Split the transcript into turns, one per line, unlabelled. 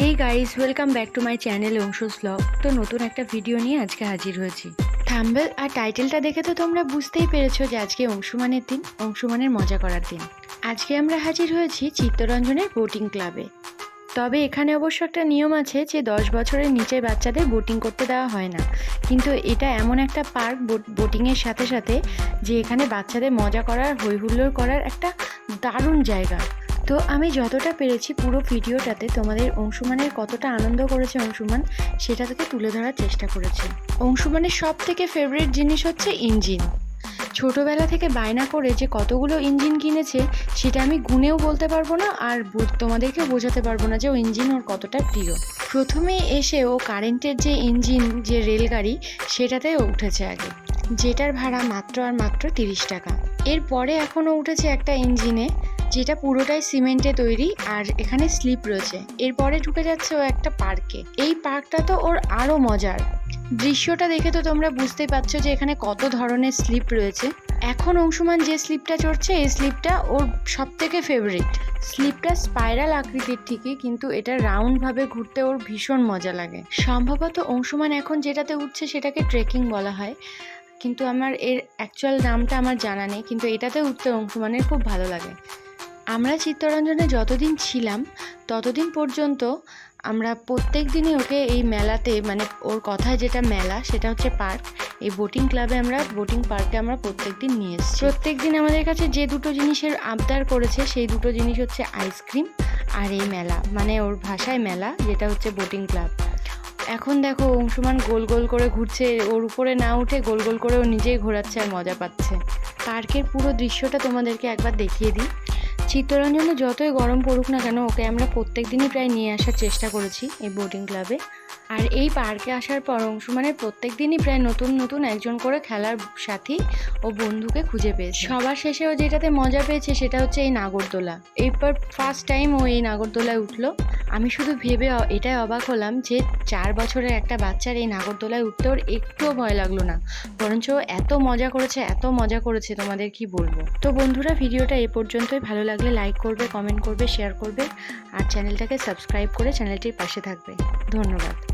Hey guys welcome back to my channel Angshu's vlog তো নতুন একটা ভিডিও নিয়ে আজকে হাজির হয়েছি। থাম্বেল আর টাইটেলটা দেখে তো তোমরা বুঝতেই পেরেছ যে আজকে অংশুমানের দিন, অংশুমানের মজা করার দিন। আজকে আমরা হাজির হয়েছি চিত্তরঞ্জনের বোটিং ক্লাবে তবে এখানে অবশ্য একটা নিয়ম আছে যে দশ বছরের নিচে বাচ্চাদের বোটিং করতে দেওয়া হয় না। কিন্তু এটা এমন একটা পার্ক বোটিংয়ের সাথে সাথে যে এখানে বাচ্চাদের মজা করার, হৈহুল্লোড় করার একটা দারুণ জায়গা। তো আমি যতটা পেরেছি পুরো ভিডিওটাতে তোমাদের অংশুমানের কতটা আনন্দ করেছে অংশুমান, সেটা থেকে তুলে ধরার চেষ্টা করেছি। অংশুমানের সব থেকে ফেভারিট জিনিস হচ্ছে ইঞ্জিন। ছোটবেলা থেকে বায়না করে যে কতগুলো ইঞ্জিন কিনেছে, সেটা আমি গুনেও বলতে পারব না আর তোমাদেরকেও বোঝাতে পারব না যে ও ইঞ্জিন ওর কতটা প্রিয়। প্রথমে এসে ও কারেন্টের যে ইঞ্জিন, যে রেলগাড়ি, সেটাতে উঠেছে আগে। যেটার ভাড়া মাত্র আর মাত্র তিরিশ টাকা। এরপরে এখনও উঠেছে একটা ইঞ্জিনে যেটা পুরোটাই সিমেন্টে তৈরি আর এখানে স্লিপ রয়েছে। এরপরে ঢুকে যাচ্ছে ও একটা পার্কে। এই পার্কটা তো ওর আরও মজার। দৃশ্যটা দেখে তো তোমরা বুঝতেই পারছ যে এখানে কত ধরনের স্লিপ রয়েছে। এখন অংশুমান যে স্লিপটা চড়ছে, এই স্লিপটা ওর সব থেকে ফেভারিট স্লিপটা স্পাইরাল আকৃতির ঠিকই, কিন্তু এটা রাউন্ডভাবে ঘুরতে ওর ভীষণ মজা লাগে। সম্ভবত অংশুমান এখন যেটাতে উঠছে সেটাকে ট্রেকিং বলা হয়। কিন্তু আমার এর অ্যাকচুয়াল নামটা আমার জানা নেই, কিন্তু এটাতে উঠতে অংশুমানের খুব ভালো লাগে। আমরা চিত্তরঞ্জনে যতদিন ছিলাম, ততদিন পর্যন্ত আমরা প্রত্যেক দিনই ওকে এই মেলাতে মানে ওর কথায় যেটা মেলা, সেটা হচ্ছে পার্ক। এই বোটিং ক্লাবে আমরা বোটিং পার্কে আমরা প্রত্যেক দিন নিয়ে এসেছি। প্রত্যেক দিন আমাদের কাছে যে দুটো জিনিসের আবদার করেছে, সেই দুটো জিনিস হচ্ছে আইসক্রিম আর এই মেলা মানে ওর ভাষায় মেলা, যেটা হচ্ছে বোটিং ক্লাব এখন দেখো, অংশুমান গোল গোল করে ঘুরছে, ওর উপরে না উঠে গোল গোল করে ও নিজেই ঘোরাচ্ছে আর মজা পাচ্ছে। পার্কের পুরো দৃশ্যটা তোমাদেরকে একবার দেখিয়ে দিই। চিত্তরঞ্জনে যতই গরম পড়ুক না কেন, ওকে আমরা প্রত্যেক দিনই প্রায় নিয়ে আসার চেষ্টা করেছি এই বোটিং ক্লাবে আর এই পার্কে আসার পর অংশুমানের প্রত্যেক দিনই প্রায় নতুন নতুন একজন করে খেলার সাথী ও বন্ধুকে খুঁজে পেয়েছে। সবার শেষে ও যেটাতে মজা পেয়েছে সেটা হচ্ছে এই নাগরদোলা। এরপর ফার্স্ট টাইম ও এই নাগরদোলায় উঠল। আমি শুধু ভেবে এটাই অবাক হলাম যে চার বছরের একটা বাচ্চার এই নাগরদোলায় উঠতে ওর একটুও ভয় লাগল না। বরঞ্চ এত মজা করেছে, এত মজা করেছে, তোমাদের কি বলব? তো বন্ধুরা, ভিডিওটা এ পর্যন্তই। ভালো লাগলে লাইক করবে কমেন্ট করবে শেয়ার করবে আর চ্যানেলটাকে সাবস্ক্রাইব করে চ্যানেলটির পাশে থাকবে। ধন্যবাদ।